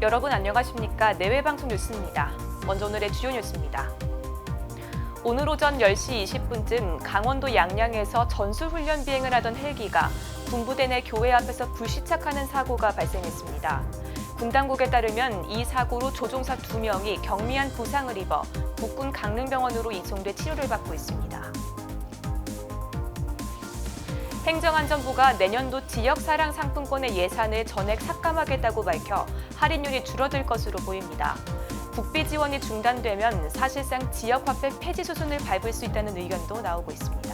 여러분 안녕하십니까? 내외방송 뉴스입니다. 먼저 오늘의 주요 뉴스입니다. 오늘 오전 10시 20분쯤 강원도 양양에서 전술훈련 비행을 하던 헬기가 군부대 내 교회 앞에서 불시착하는 사고가 발생했습니다. 군 당국에 따르면 이 사고로 조종사 2명이 경미한 부상을 입어 북군 강릉병원으로 이송돼 치료를 받고 있습니다. 행정안전부가 내년도 지역사랑 상품권의 예산을 전액 삭감하겠다고 밝혀 할인율이 줄어들 것으로 보입니다. 국비 지원이 중단되면 사실상 지역화폐 폐지 수순을 밟을 수 있다는 의견도 나오고 있습니다.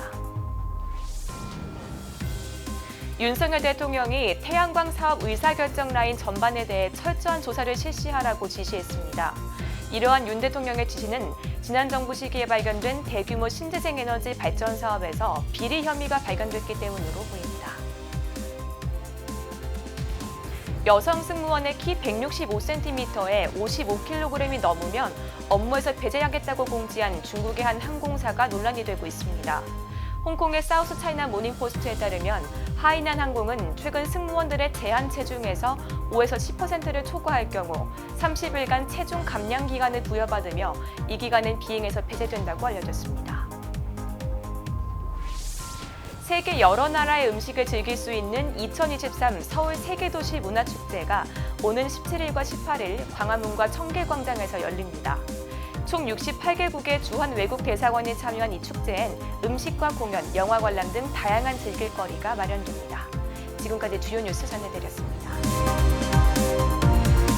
윤석열 대통령이 태양광 사업 의사결정 라인 전반에 대해 철저한 조사를 실시하라고 지시했습니다. 이러한 윤 대통령의 지시는 지난 정부 시기에 발견된 대규모 신재생 에너지 발전 사업에서 비리 혐의가 발견됐기 때문으로 보입니다. 여성 승무원의 키 165cm에 55kg이 넘으면 업무에서 배제하겠다고 공지한 중국의 한 항공사가 논란이 되고 있습니다. 홍콩의 사우스 차이나 모닝포스트에 따르면 하이난 항공은 최근 승무원들의 제한 체중에서 5에서 10%를 초과할 경우 30일간 체중 감량 기간을 부여받으며 이 기간은 비행에서 배제된다고 알려졌습니다. 세계 여러 나라의 음식을 즐길 수 있는 2023 서울 세계도시 문화축제가 오는 17일과 18일 광화문과 청계광장에서 열립니다. 총 68개국의 주한 외국 대사관이 참여한 이 축제엔 음식과 공연, 영화 관람 등 다양한 즐길거리가 마련됩니다. 지금까지 주요 뉴스 전해드렸습니다.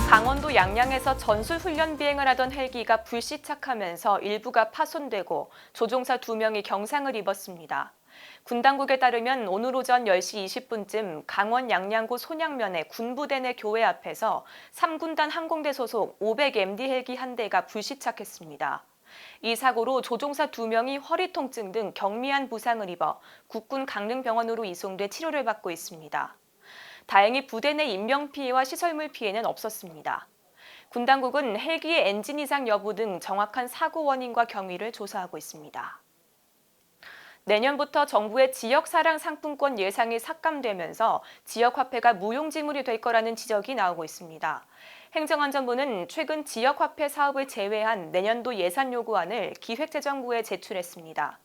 강원도 양양에서 전술 훈련 비행을 하던 헬기가 불시착하면서 일부가 파손되고 조종사 2명이 경상을 입었습니다. 군 당국에 따르면 오늘 오전 10시 20분쯤 강원 양양구 손양면의 군부대 내 교회 앞에서 3군단 항공대 소속 500MD 헬기 한 대가 불시착했습니다. 이 사고로 조종사 2명이 허리 통증 등 경미한 부상을 입어 국군 강릉병원으로 이송돼 치료를 받고 있습니다. 다행히 부대 내 인명 피해와 시설물 피해는 없었습니다. 군 당국은 헬기의 엔진 이상 여부 등 정확한 사고 원인과 경위를 조사하고 있습니다. 내년부터 정부의 지역 사랑 상품권 예상이 삭감되면서 지역 화폐가 무용지물이 될 거라는 지적이 나오고 있습니다. 행정안전부는 최근 지역 화폐 사업을 제외한 내년도 예산 요구안을 기획재정부에 제출했습니다.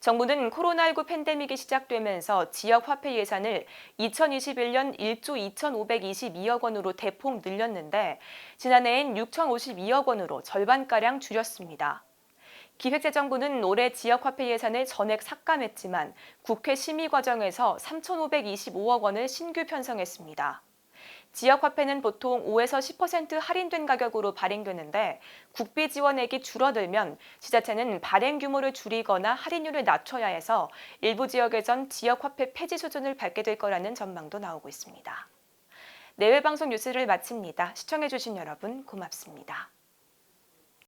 정부는 코로나19 팬데믹이 시작되면서 지역 화폐 예산을 2021년 1조 2,522억 원으로 대폭 늘렸는데 지난해엔 6,052억 원으로 절반가량 줄였습니다. 기획재정부는 올해 지역화폐 예산을 전액 삭감했지만 국회 심의 과정에서 3,525억 원을 신규 편성했습니다. 지역화폐는 보통 5에서 10% 할인된 가격으로 발행되는데 국비 지원액이 줄어들면 지자체는 발행 규모를 줄이거나 할인율을 낮춰야 해서 일부 지역에선 지역화폐 폐지 수준을 밟게 될 거라는 전망도 나오고 있습니다. 내외방송 뉴스를 마칩니다. 시청해주신 여러분 고맙습니다.